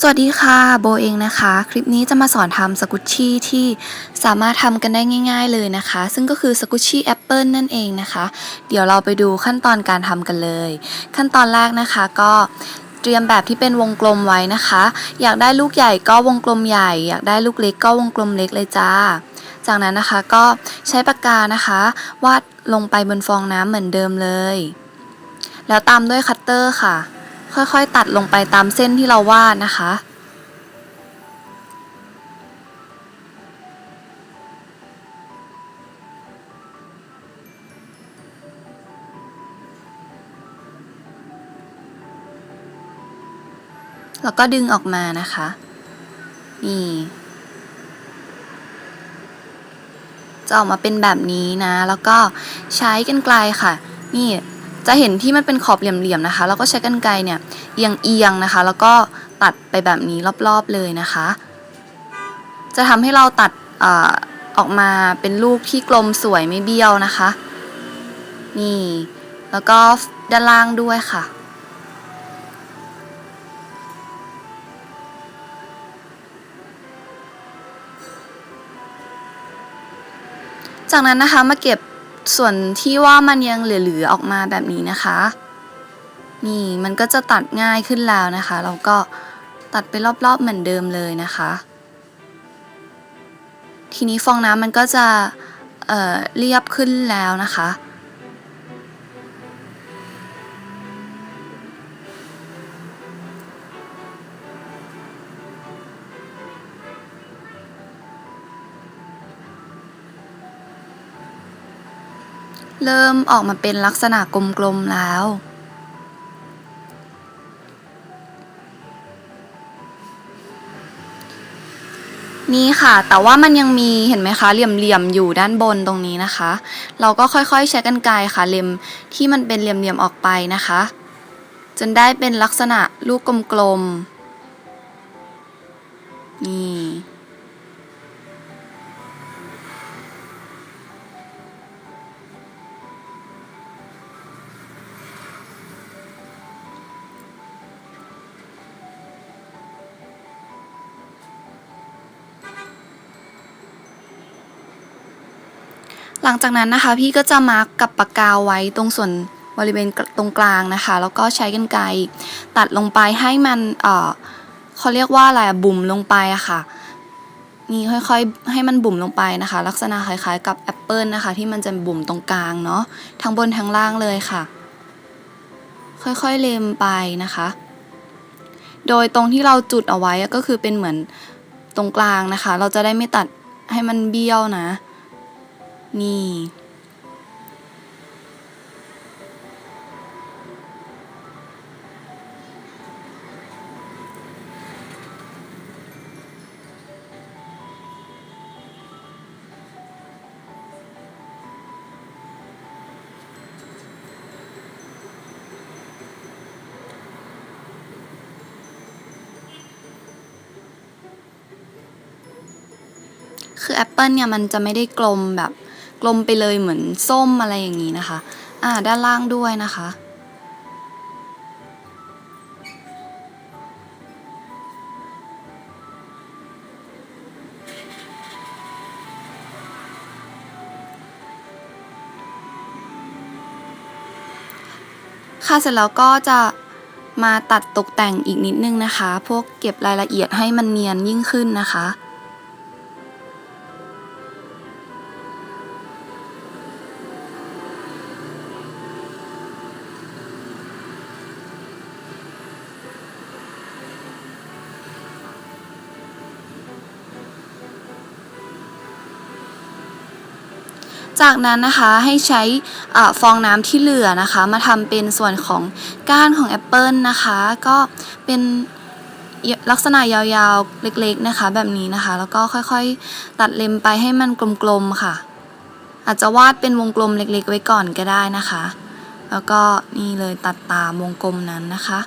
สวัสดีค่ะ โบเองนะคะ คลิปนี้จะมาสอนทำสกุชชี่ที่สามารถทำกันได้ง่าย ๆเลยนะคะ ซึ่งก็คือสกุชชี่แอปเปิลนั่นเองนะคะ เดี๋ยวเราไปดูขั้นตอนการทำกันเลย ขั้นตอนแรกนะคะก็เตรียมแบบที่เป็นวงกลมไว้นะคะ อยากได้ลูกใหญ่ก็วงกลมใหญ่ อยากได้ลูกเล็กก็วงกลมเล็กเลยจ้า จากนั้นนะคะก็ใช้ปากกานะคะ วาดลงไปบนฟองน้ำเหมือนเดิมเลย แล้วตามด้วยคัตเตอร์ค่ะ ค่อยๆ ตัดลงไปตามเส้นที่เราวาดนะคะ แล้วก็ดึงออกมานะคะ นี่ จะออกมาเป็นแบบนี้นะ แล้วก็ใช้กันไกลค่ะ นี่ จะเห็นที่มันเป็นขอบเหลี่ยมๆนะคะ แล้วก็ใช้กันไกรเนี่ยเอียงๆนะคะ แล้วก็ตัดไปแบบนี้รอบๆเลยนะคะ จะทำให้เราตัดอออกมาเป็นลูกที่กลมสวยไม่เบี้ยวนะคะ นี่ แล้วก็ด้านล่างด้วยค่ะ จากนั้นนะคะมาเก็บ ส่วนที่ว่ามันยังเหลือๆออกมาแบบนี้นะคะ นี่มันก็จะตัดง่ายขึ้นแล้วนะคะ เราก็ตัดไปรอบๆเหมือนเดิมเลยนะคะ ทีนี้ฟองน้ำมันก็จะเเรียบขึ้นแล้วนะคะ เริ่มออกมาเป็นลักษณะกลมๆแล้ว นี่ค่ะ แต่ว่ามันยังมีเห็นไหมคะ เหลี่ยมๆอยู่ด้านบนตรงนี้นะคะ เราก็ค่อยๆใช้กันไกรค่ะเล็มที่มันเป็นเหลี่ยมๆออกไปนะคะ จนได้เป็นลักษณะลูกกลมๆ นี่ หลังจากนั้นนะคะ พี่ก็จะมาร์กกับปากกาไว้ตรงส่วนบริเวณตรงกลางนะคะ แล้วก็ใช้กันไกรตัดลงไปให้มันเอ่อเขาเรียกว่าอะไรบุ๋มลงไปอะค่ะนี่ค่อยๆ ให้มันบุ๋มลงไปนะคะ ลักษณะคล้ายๆ กับแอปเปิลนะคะ ที่มันจะบุ๋มตรงกลางเนาะทั้งบนทั้งล่างเลยค่ะ ค่อยๆเล็มไปนะคะ โดยตรงที่เราจุดเอาไว้ก็คือเป็นเหมือนตรงกลางนะคะ เราจะได้ไม่ตัดให้มันเบี้ยวนะ นี่คือแอปเปิลเนี่ยมันจะไม่ได้กลมแบบ ลมไปเลยเหมือนส้มอะไรอย่างนี้นะคะ อ่าด้านล่างด้วยนะคะ ค่ะเสร็จแล้วก็จะมาตัดตกแต่งอีกนิดนึงนะคะ พวกเก็บรายละเอียดให้มันเนียนยิ่งขึ้นนะคะ จากนั้นนะคะให้ใช้อฟองน้ำที่เหลือนะคะ มาทำเป็นส่วนของก้านของแอปเปิลนะคะ ก็เป็นลักษณะยาวๆเล็กๆนะคะ แบบนี้นะคะ แล้วก็ค่อยๆ ตัดเล็มไปให้มันกลมๆค่ะ อาจจะวาดเป็นวงกลมเล็กๆ ไว้ก่อนก็ได้นะคะ แล้วก็นี่เลยตัดตามวงกลมนั้นนะคะ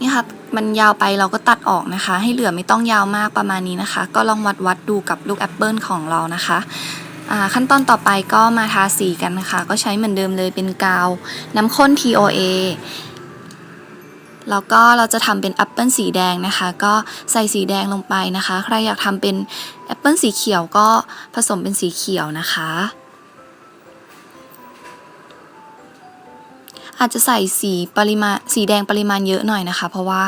นี่ค่ะมันยาวไปเราก็ตัดออกนะคะ ให้เหลือไม่ต้องยาวมากประมาณนี้นะคะ ก็ลองวัดวัดดูกับลูกแอปเปิลของเรานะคะอ่าขั้นตอนต่อไปก็มาทาสีกันนะคะ ก็ใช้เหมือนเดิมเลยเป็นกาวน้ำข้น TOA แล้วก็เราจะทำเป็นแอปเปิลสีแดงนะคะ ก็ใส่สีแดงลงไปนะคะ ใครอยากทำเป็นแอปเปิลสีเขียวก็ผสมเป็นสีเขียวนะคะ อาจจะใส่สีปริมาณสีแดงปริมาณเยอะหน่อยนะคะ เพราะว่า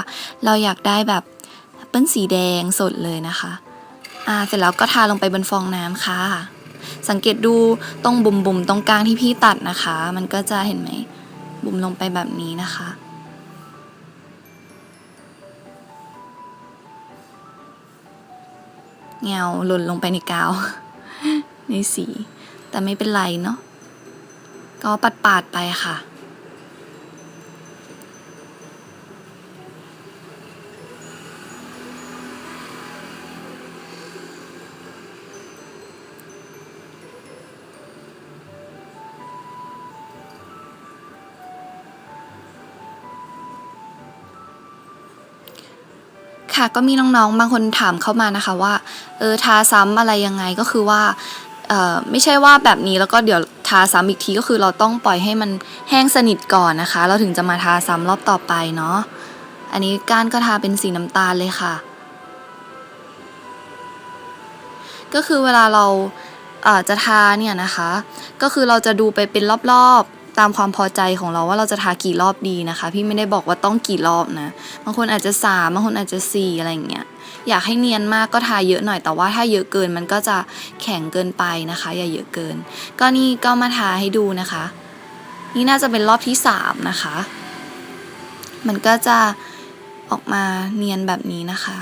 เราอยากได้แบบเปิลสีแดงสดเลยนะคะอ่าเสร็จแล้วก็ทาลงไปบนฟองน้ำค่ะ สังเกตดูตรงบุ่มๆตรงกลางที่พี่ตัดนะคะ มันก็จะเห็นไหมบุ่มลงไปแบบนี้นะคะเงาหล่นลงไปในกาว ในสี แต่ไม่เป็นไรเนาะก็ปัดปาดๆไปค่ะ ค่ะก็มีน้องๆ บางคนถามเข้ามานะคะว่าเออทาซ้ำอะไรยังไงก็คือว่าเออไม่ใช่ว่าแบบนี้แล้วก็เดี๋ยวทาซ้ำอีกทีก็คือเราต้องปล่อยให้มันแห้งสนิทก่อนนะคะ เราถึงจะมาทาซ้ำรอบต่อไปเนาะอันนี้ก้านก็ทาเป็นสีน้ำตาลเลยค่ะ ก็คือเวลาเราเอ่อจะทาเนี่ยนะคะ ก็คือเราจะดูไปเป็นรอบๆ ตามความพอใจของเราว่าเราจะทากี่รอบดีนะคะ พี่ไม่ได้บอกว่าต้องกี่รอบนะ บางคนอาจจะสามบางคนอาจจะสี่อะไรอย่างเงี้ยอยากให้เนียนมากก็ทาเยอะหน่อยแต่ว่าถ้าเยอะเกินมันก็จะแข็งเกินไปนะคะ อย่าเยอะเกิน ก็นี่ก็มาทาให้ดูนะคะ นี่น่าจะเป็นรอบที่สามนะคะ มันก็จะออกมาเนียนแบบนี้นะคะ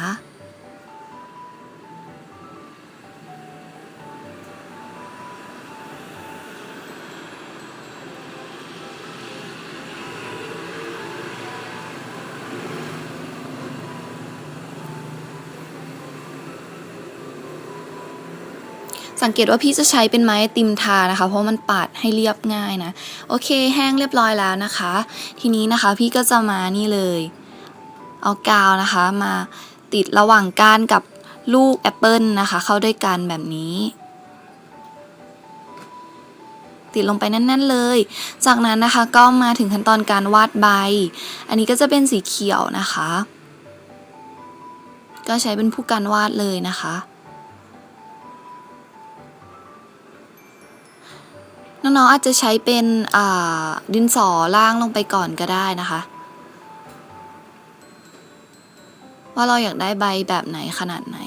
สังเกตว่าพี่จะใช้เป็นไม้ติมทานะคะ เพราะมันปาดให้เรียบง่ายนะ โอเคแห้งเรียบร้อยแล้วนะคะ ทีนี้นะคะพี่ก็จะมานี่เลย เอากาวนะคะมาติดระหว่างก้านกับลูกแอปเปิลนะคะ เข้าด้วยกันแบบนี้ ติดลงไปแน่น ๆเลย จากนั้นนะคะก็มาถึงขั้นตอนการวาดใบ อันนี้ก็จะเป็นสีเขียวนะคะ ก็ใช้เป็นผู้การวาดเลยนะคะ น้องๆอาจจะใช้เป็นดินสอล่างลงไปก่อนก็ได้นะคะ ว่าเราอยากได้ใบแบบไหนขนาดไหน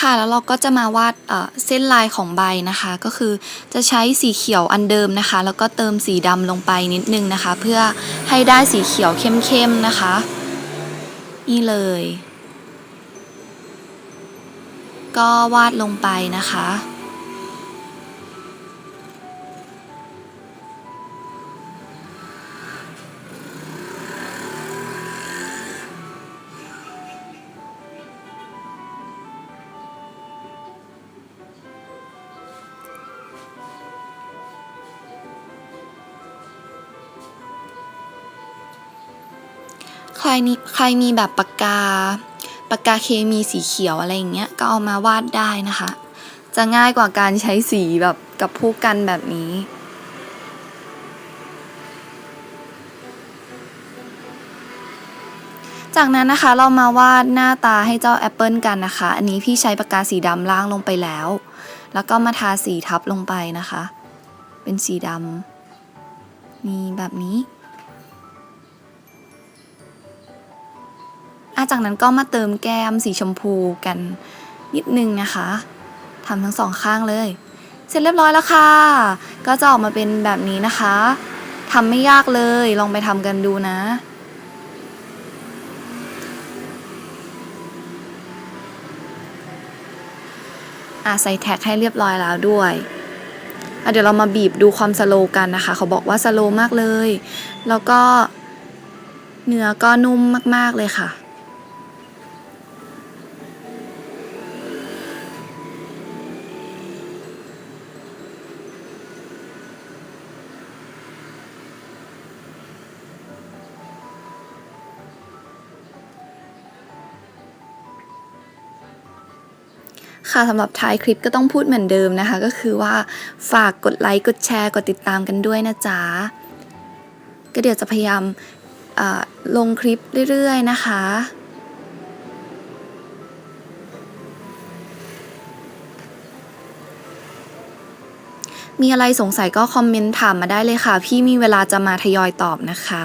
ค่ะ แล้วเราก็จะมาวาดเส้นลายของใบนะคะ ก็คือจะใช้สีเขียวอันเดิมนะคะ แล้วก็เติมสีดำลงไปนิดนึงนะคะ เพื่อให้ได้สีเขียวเข้มๆนะคะ นี่เลย ก็วาดลงไปนะคะ รนี่ใครมีแบบปากกาปากกาเคมีสีเขียวอะไรอย่างเงี้ยก็เอามาวาดได้นะคะ จะง่ายกว่าการใช้สีแบบกับผู้กันแบบนี้จากนั้นนะคะเรามาวาดหน้าตาให้เจ้าแอปเปิลกันนะคะ อันนี้พี่ใช้ปากกาสีดำล่างลงไปแล้ว แล้วก็มาทาสีทับลงไปนะคะ เป็นสีดำนี่แบบนี้ จากนั้นก็มาเติมแก้มสีชมพูกันนิดนึงนะคะทำทั้งสองข้างเลย เสร็จเรียบร้อยแล้วค่ะ ก็จะออกมาเป็นแบบนี้นะคะทำไม่ยากเลยลองไปทำกันดูนะอะใส่แท็กให้เรียบร้อยแล้วด้วยอะเดี๋ยวเรามาบีบดูความสโลกันนะคะ เขาบอกว่าสโลมากเลย แล้วก็เนื้อก็นุ่มมาก ๆ เลยค่ะ ค่ะสำหรับท้ายคลิปก็ต้องพูดเหมือนเดิมนะคะ ก็คือว่าฝากกดไลค์กดแชร์กดติดตามกันด้วยนะจ๊ะก็เดี๋ยวจะพยายามลงคลิปเรื่อย ๆ นะคะมีอะไรสงสัยก็คอมเมนต์ถามมาได้เลยค่ะ พี่มีเวลาจะมาทยอยตอบนะคะ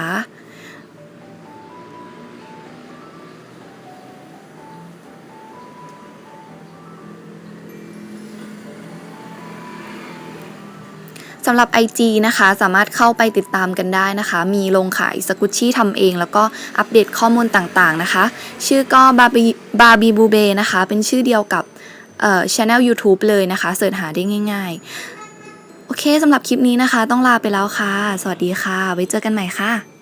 สำหรับ IG นะคะ สามารถเข้าไปติดตามกันได้นะคะ มีลงขายสกุชชี่ทำเอง แล้วก็อัปเดตข้อมูลต่างๆนะคะ ชื่อก็บาบีบาบีบูเบนะคะ เป็นชื่อเดียวกับเอ่อช anel YouTube เลยนะคะ เสิร์ชหาได้ง่าย ๆ โอเคสำหรับคลิปนี้นะคะ ต้องลาไปแล้วค่ะ สวัสดีค่ะ ไว้เจอกันใหม่ค่ะ